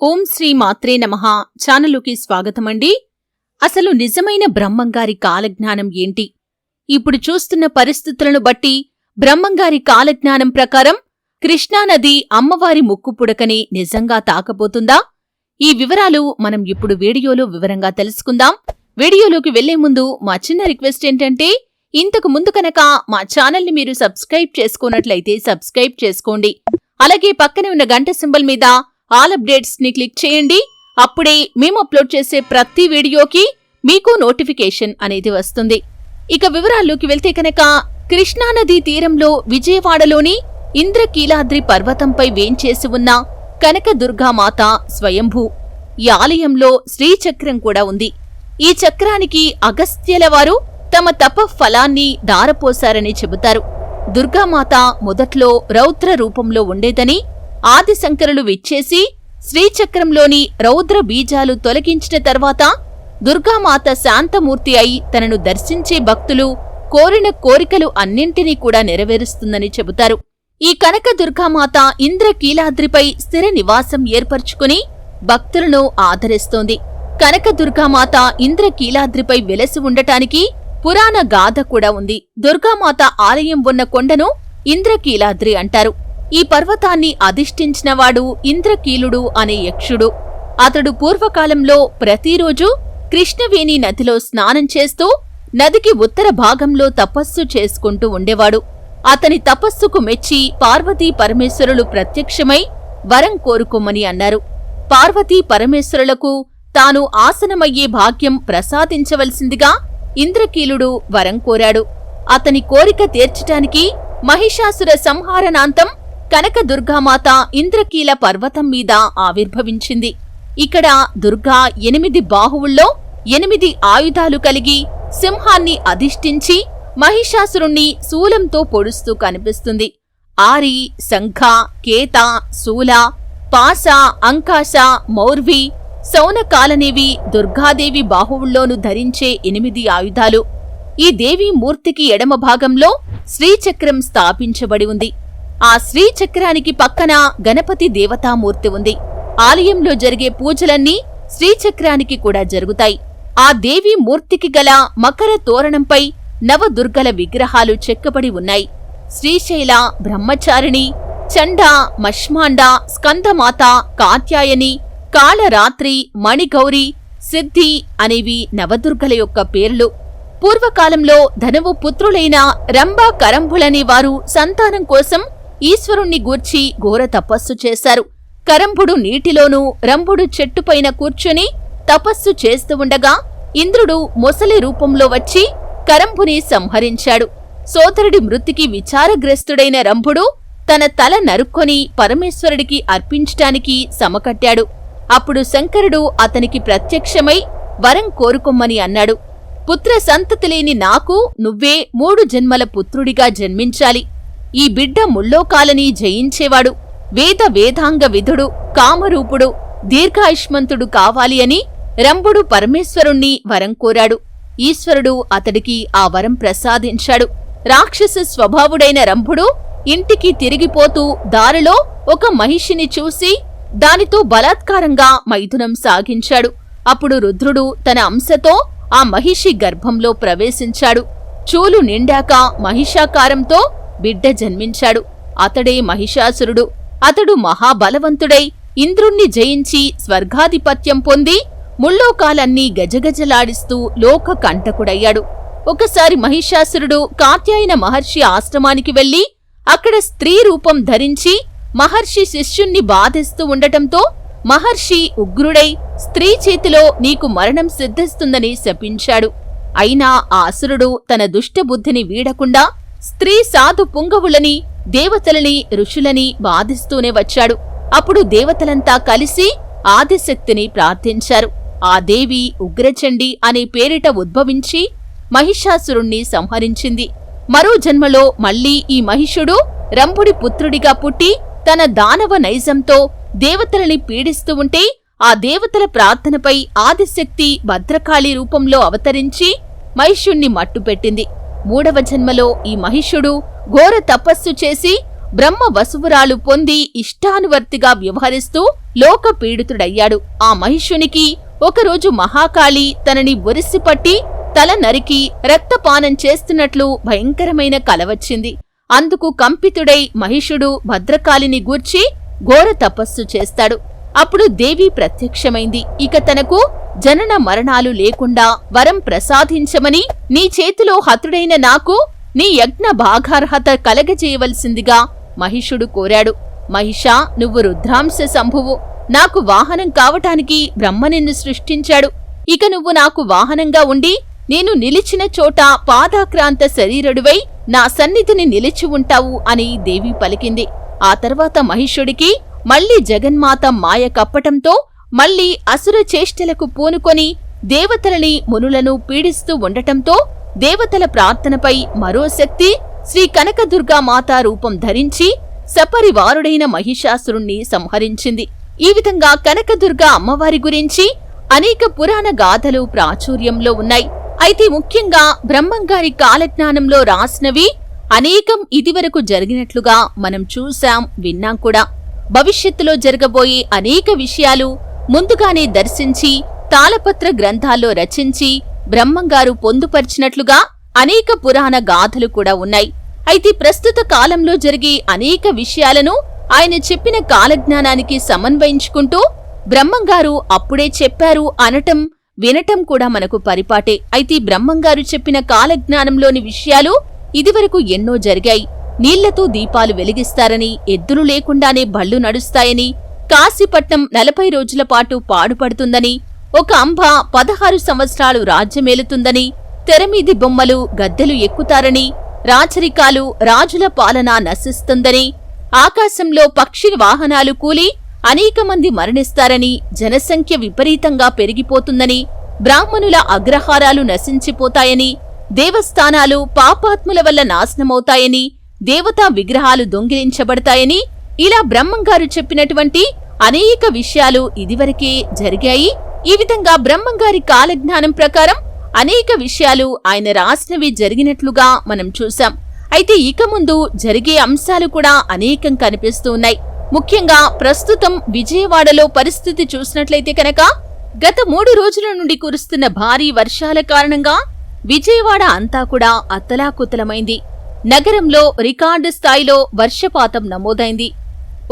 ఓం శ్రీ మాత్రే నమః. ఛానలుకి స్వాగతమండి. అసలు నిజమైన బ్రహ్మంగారి కాలజ్ఞానం ఏంటి? ఇప్పుడు చూస్తున్న పరిస్థితులను బట్టి బ్రహ్మంగారి కాలజ్ఞానం ప్రకారం కృష్ణానది అమ్మవారి ముక్కు పుడకని నిజంగా తాకబోతుందా ఈ వివరాలు మనం ఇప్పుడు వీడియోలో వివరంగా తెలుసుకుందాం. వీడియోలోకి వెళ్ళే ముందు మా చిన్న రిక్వెస్ట్ ఏంటంటే ఇంతకు ముందు కనుక మా ఛానల్ని మీరు సబ్స్క్రైబ్ చేసుకున్నట్లయితే సబ్స్క్రైబ్ చేసుకోండి. అలాగే పక్కనే ఉన్న గంట సింబల్ మీద ఆల్ అప్డేట్స్ని క్లిక్ చేయండి. అప్పుడే మేము అప్లోడ్ చేసే ప్రతి వీడియోకి మీకు నోటిఫికేషన్ అనేది వస్తుంది. ఇక వివరాల్లోకి వెళ్తే కనుక కృష్ణానదీ తీరంలో విజయవాడలోని ఇంద్రకీలాద్రి పర్వతంపై వేంచేసి ఉన్న కనకదుర్గామాత స్వయంభూ ఈ ఆలయంలో శ్రీచక్రం కూడా ఉంది. ఈ చక్రానికి అగస్త్యల వారు తమ తప ఫలాన్ని దారపోశారని చెబుతారు. దుర్గామాత మొదట్లో రౌద్ర రూపంలో ఉండేదని ఆదిశంకరులు విచ్చేసి శ్రీచక్రంలోని రౌద్ర బీజాలు తొలగించిన తర్వాత దుర్గామాత శాంతమూర్తి అయి తనను దర్శించే భక్తులు కోరిన కోరికలు అన్నింటినీ కూడా నెరవేరుస్తుందని చెబుతారు. ఈ కనక దుర్గామాత ఇంద్రకీలాద్రిపై స్థిర నివాసం ఏర్పరచుకుని భక్తులను ఆదరిస్తోంది. కనక దుర్గామాత ఇంద్రకీలాద్రిపై వెలసి ఉండటానికి పురాణ గాథ కూడా ఉంది. దుర్గామాత ఆలయం ఉన్న కొండను ఇంద్రకీలాద్రి అంటారు. ఈ పర్వతాన్ని అధిష్ఠించినవాడు ఇంద్రకీలుడు అనే యక్షుడు. అతడు పూర్వకాలంలో ప్రతిరోజు కృష్ణవేణి నదిలో స్నానం చేస్తూ నదికి ఉత్తర భాగంలో తపస్సు చేసుకుంటూ ఉండేవాడు. అతని తపస్సుకు మెచ్చి పార్వతీ పరమేశ్వరులు ప్రత్యక్షమై వరం కోరుకోమని అన్నారు. పార్వతీ పరమేశ్వరులకు తాను ఆసనమయ్యే భాగ్యం ప్రసాదించవలసిందిగా ఇంద్రకీలుడు వరం కోరాడు. అతని కోరిక తీర్చటానికి మహిషాసుర సంహారణాంతం కనక దుర్గామాత ఇంద్రకీల పర్వతం మీద ఆవిర్భవించింది. ఇక్కడ దుర్గా ఎనిమిది బాహువుల్లో ఎనిమిది ఆయుధాలు కలిగి సింహాన్ని అధిష్ఠించి మహిషాసురుణ్ణి శూలంతో పొడుస్తూ కనిపిస్తుంది. ఆరి శంఖ కేత శూల పాస అంకాశ మౌర్వి సౌనకాలనేవి దుర్గాదేవి బాహువుల్లోను ధరించే ఎనిమిది ఆయుధాలు. ఈ దేవి మూర్తికి ఎడమ భాగంలో శ్రీచక్రం స్థాపించబడి ఉంది. ఆ శ్రీచక్రానికి పక్కన గణపతి దేవతామూర్తి ఉంది. ఆలయంలో జరిగే పూజలన్నీ శ్రీచక్రానికి కూడా జరుగుతాయి. ఆ దేవి మూర్తికి గల మకర తోరణంపై నవదుర్గల విగ్రహాలు చెక్కబడి ఉన్నాయి. శ్రీశైల బ్రహ్మచారిణి చండ మష్మాండ స్కందమాత కాత్యాయని కాళరాత్రి మణిగౌరి సిద్ధి అనేవి నవదుర్గల యొక్క పేర్లు. పూర్వకాలంలో ధనువు పుత్రులైన రంభ కరంభులనే వారు సంతానం కోసం ఈశ్వరుణ్ణి గూర్చి ఘోర తపస్సు చేశారు. కరంభుడు నీటిలోనూ రంభుడు చెట్టుపైన కూర్చుని తపస్సు చేస్తూ ఉండగా ఇంద్రుడు మొసలి రూపంలో వచ్చి కరంభుని సంహరించాడు. సోదరుడి మృతికి విచారగ్రస్తుడైన రంభుడు తన తల నరుక్కొని పరమేశ్వరుడికి అర్పించటానికి సమకట్టాడు. అప్పుడు శంకరుడు అతనికి ప్రత్యక్షమై వరం కోరుకొమ్మని అన్నాడు. పుత్ర సంతతి లేని నాకు నువ్వే మూడు జన్మల పుత్రుడిగా జన్మించాలి. ఈ బిడ్డ ముల్లోకాలని జయించేవాడు. వేద వేదాంగ విధుడు కామరూపుడు దీర్ఘాయుష్మంతుడు కావాలి అని రంభుడు పరమేశ్వరుణ్ణి వరం కోరాడు. ఈశ్వరుడు అతడికి ఆ వరం ప్రసాదించాడు. రాక్షస స్వభావుడైన రంభుడు ఇంటికి తిరిగిపోతూ దారిలో ఒక మహిషిని చూసి దానితో బలాత్కారంగా మైథునం సాగించాడు. అప్పుడు రుద్రుడు తన అంశతో ఆ మహిషి గర్భంలో ప్రవేశించాడు. చూలు నిండాక మహిషాకారంతో బిడ్డ జన్మించాడు. అతడే మహిషాసురుడు. అతడు మహాబలవంతుడై ఇంద్రుణ్ణి జయించి స్వర్గాధిపత్యం పొంది ముల్లోకాలన్నీ గజగజలాడిస్తూ లోక కంటకుడయ్యాడు. ఒకసారి మహిషాసురుడు కాత్యాయన మహర్షి ఆశ్రమానికి వెళ్ళి అక్కడ స్త్రీ రూపం ధరించి మహర్షి శిష్యుణ్ణి బాధిస్తూ ఉండటంతో మహర్షి ఉగ్రుడై స్త్రీ చేతిలో నీకు మరణం సిద్ధిస్తుందని శపించాడు. అయినా ఆ అసురుడు తన దుష్టబుద్ధిని వీడకుండా స్త్రీ సాధు పుంగవులని దేవతలని ఋషులని బాధిస్తూనే వచ్చాడు. అప్పుడు దేవతలంతా కలిసి ఆదిశక్తిని ప్రార్థించారు. ఆ దేవి ఉగ్రచండి అనే పేరిట ఉద్భవించి మహిషాసురుణ్ణి సంహరించింది. మరో జన్మలో మళ్ళీ ఈ మహిషుడు రంభుడి పుత్రుడిగా పుట్టి తన దానవ నైజంతో దేవతలని పీడిస్తూ ఉంటే ఆ దేవతల ప్రార్థనపై ఆదిశక్తి భద్రకాళి రూపంలో అవతరించి మహిషుణ్ణి మట్టుపెట్టింది. మూడవ జన్మలో ఈ మహిషుడు ఘోర తపస్సు చేసి బ్రహ్మ వసువురాలు పొంది ఇష్టానువర్తిగా వ్యవహరిస్తూ లోక పీడితుడయ్యాడు ఆ మహిషునికి ఒకరోజు మహాకాళి తనని ఒరిసిపట్టి తల నరికి రక్తపానం చేస్తున్నట్లు భయంకరమైన కల వచ్చింది. అందుకు కంపితుడై మహిషుడు భద్రకాళిని గూర్చి ఘోర తపస్సు చేస్తాడు. అప్పుడు దేవి ప్రత్యక్షమైంది. ఇక తనకు జనన మరణాలు లేకుండా వరం ప్రసాదించమని నీ చేతిలో హతుడైన నాకు నీ యజ్ఞ భాగార్హత కలగజేయవలసిందిగా మహిషుడు కోరాడు. మహిషా నువ్వు రుద్రాంశ సంభువు. నాకు వాహనం కావటానికి బ్రహ్మ నిన్ను సృష్టించాడు. ఇక నువ్వు నాకు వాహనంగా ఉండి నేను నిలిచిన చోట పాదాక్రాంత శరీరుడివై నా సన్నిధిని నిలిచి ఉంటావు అని దేవి పలికింది. ఆ తర్వాత మహిషుడికి మళ్ళీ జగన్మాత మాయ కప్పటంతో మళ్ళీ అసుర చేష్టలకు పూనుకొని దేవతలని మునులను పీడిస్తూ ఉండటంతో దేవతల ప్రార్థనపై మరో శక్తి శ్రీ కనకదుర్గా మాతా రూపం ధరించి సపరివారుడైన మహిషాసురుణ్ణి సంహరించింది. ఈ విధంగా కనకదుర్గ అమ్మవారి గురించి అనేక పురాణ గాథలు ప్రాచుర్యంలో ఉన్నాయి. అయితే ముఖ్యంగా బ్రహ్మంగారి కాలజ్ఞానంలో రాసినవి అనేకం ఇదివరకు జరిగినట్లుగా మనం చూశాం విన్నాం కూడా. భవిష్యత్తులో జరగబోయే అనేక విషయాలు ముందుగానే దర్శించి తాళపత్ర గ్రంథాల్లో రచించి బ్రహ్మంగారు పొందుపరిచినట్లుగా అనేక పురాణ గాథలు కూడా ఉన్నాయి. అయితే ప్రస్తుత కాలంలో జరిగే అనేక విషయాలను ఆయన చెప్పిన కాలజ్ఞానానికి సమన్వయించుకుంటూ బ్రహ్మంగారు అప్పుడే చెప్పారు అనటం వినటం కూడా మనకు పరిపాటే. అయితే బ్రహ్మంగారు చెప్పిన కాలజ్ఞానంలోని విషయాలు ఇదివరకు ఎన్నో జరిగాయి. నీళ్ళతో దీపాలు వెలిగిస్తారని ఎద్దులు లేకుండానే బళ్ళు నడుస్తాయని కాశీపట్నం నలభై రోజుల పాటు పాడుపడుతుందని ఒక అంబ పదహారు సంవత్సరాలు రాజ్యమేలుతుందని తెరమీది బొమ్మలు గద్దెలు ఎక్కుతారని రాచరికాలు రాజుల పాలన నశిస్తుందని ఆకాశంలో పక్షి వాహనాలు కూలి అనేక మంది మరణిస్తారని జనసంఖ్య విపరీతంగా పెరిగిపోతుందని బ్రాహ్మణుల అగ్రహారాలు నశించిపోతాయని దేవస్థానాలు పాపాత్ముల వల్ల నాశనమవుతాయని దేవతా విగ్రహాలు దొంగిలించబడతాయని ఇలా బ్రహ్మంగారు చెప్పినటువంటి అనేక విషయాలు ఇదివరకే జరిగాయి. ఈ విధంగా బ్రహ్మంగారి కాలజ్ఞానం ప్రకారం అనేక విషయాలు ఆయన రాసినవి జరిగినట్లుగా మనం చూసాం అయితే ఇక ముందు జరిగే అంశాలు కూడా అనేకం కనిపిస్తూ ఉన్నాయి. ముఖ్యంగా ప్రస్తుతం విజయవాడలో పరిస్థితి చూసినట్లయితే కనుక గత మూడు రోజుల నుండి కురుస్తున్న భారీ వర్షాల కారణంగా విజయవాడ అంతా కూడా అత్తలాకుతలమైంది. నగరంలో రికార్డు స్థాయిలో వర్షపాతం నమోదైంది.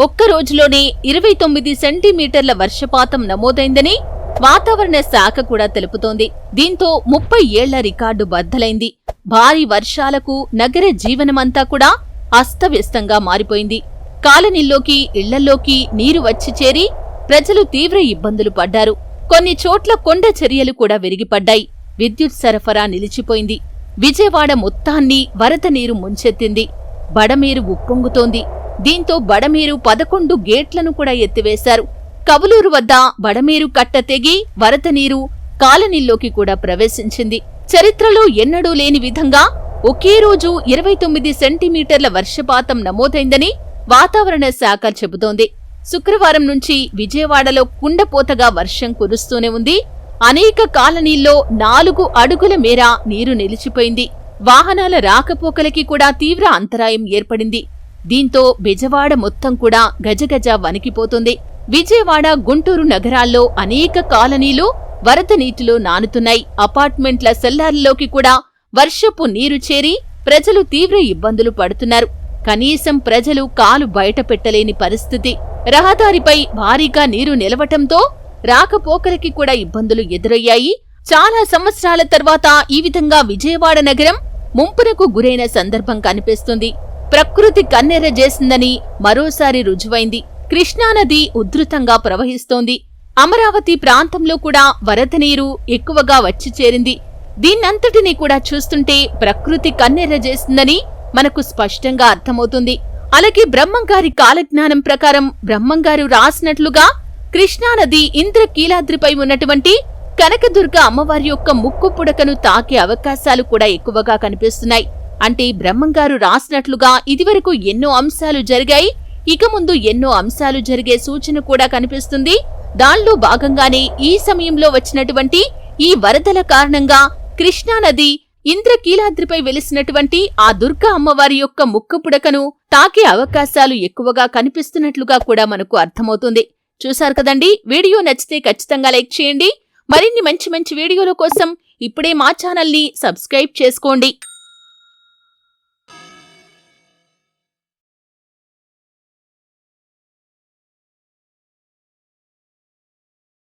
ఒక్క రోజులోనే ఇరవై తొమ్మిది సెంటీమీటర్ల వర్షపాతం నమోదైందని వాతావరణ శాఖ కూడా తెలుపుతోంది. దీంతో ముప్పై ఏళ్ళ రికార్డు బద్దలైంది. భారీ వర్షాలకు నగర జీవనమంతా కూడా అస్తవ్యస్తంగా మారిపోయింది. కాలనీల్లోకి ఇళ్ళల్లోకి నీరు వచ్చి చేరి ప్రజలు తీవ్ర ఇబ్బందులు పడ్డారు. కొన్ని చోట్ల కొండ చర్యలు కూడా విరిగిపడ్డాయి. విద్యుత్ సరఫరా నిలిచిపోయింది. విజయవాడ మొత్తాన్ని వరద నీరు ముంచెత్తింది. బడమీరు ఉప్పొంగుతోంది. దీంతో బడమేరు పదకొండు గేట్లను కూడా ఎత్తివేశారు. కవులూరు వద్ద బడమేరు కట్ట తెగి వరద నీరు కాలనీల్లోకి కూడా ప్రవేశించింది. చరిత్రలో ఎన్నడూ లేని విధంగా ఒకే రోజు ఇరవై తొమ్మిది సెంటీమీటర్ల వర్షపాతం నమోదైందని వాతావరణ శాఖ చెబుతోంది. శుక్రవారం నుంచి విజయవాడలో కుండపోతగా వర్షం కురుస్తూనే ఉంది. అనేక కాలనీల్లో నాలుగు అడుగుల మేర నీరు నిలిచిపోయింది. వాహనాల రాకపోకలకి కూడా తీవ్ర అంతరాయం ఏర్పడింది. దీంతో బెజవాడ మొత్తం కూడా గజగజ వణికిపోతుంది. విజయవాడ గుంటూరు నగరాల్లో అనేక కాలనీలు వరద నీటిలో నానుతున్నాయి. అపార్ట్మెంట్ల సెల్లార్లలోకి కూడా వర్షపు నీరు చేరి ప్రజలు తీవ్ర ఇబ్బందులు పడుతున్నారు. కనీసం ప్రజలు కాలు బయట పెట్టలేని పరిస్థితి. రహదారిపై భారీగా నీరు నిలవటంతో రాకపోకలకి కూడా ఇబ్బందులు ఎదురయ్యాయి. చాలా సంవత్సరాల తర్వాత ఈ విధంగా విజయవాడ నగరం ముంపునకు గురైన సందర్భం కనిపిస్తుంది. ప్రకృతి కన్నెర చేసిందని మరోసారి రుజువైంది. కృష్ణానది ఉధృతంగా ప్రవహిస్తోంది. అమరావతి ప్రాంతంలో కూడా వరద నీరు ఎక్కువగా వచ్చి చేరింది. దీన్నంతటినీ కూడా చూస్తుంటే ప్రకృతి కన్నెర్ర చేసిందని మనకు స్పష్టంగా అర్థమవుతుంది. అలాగే బ్రహ్మంగారి కాలజ్ఞానం ప్రకారం బ్రహ్మంగారు రాసినట్లుగా కృష్ణానది ఇంద్రకీలాద్రిపై ఉన్నటువంటి కనకదుర్గ అమ్మవారి యొక్క ముక్కు పుడకను తాకే అవకాశాలు కూడా ఎక్కువగా కనిపిస్తున్నాయి. అంటే బ్రహ్మంగారు రాసినట్లుగా ఇదివరకు ఎన్నో అంశాలు జరిగాయి. ఇక ముందు ఎన్నో అంశాలు జరిగే సూచన కూడా కనిపిస్తుంది. దానిలో భాగంగానే ఈ సమయంలో వచ్చినటువంటి ఈ వరదల కారణంగా కృష్ణానది ఇంద్రకీలాద్రిపై వెలిసినటువంటి ఆ దుర్గా అమ్మవారి యొక్క ముక్కు పుడకను తాకే అవకాశాలు ఎక్కువగా కనిపిస్తున్నట్లుగా కూడా మనకు అర్థమవుతుంది. చూశారు కదండి? వీడియో నచ్చితే ఖచ్చితంగా లైక్ చేయండి. మరిన్ని మంచి మంచి వీడియోల కోసం ఇప్పుడే మా ఛానల్ని సబ్స్క్రైబ్ చేసుకోండి.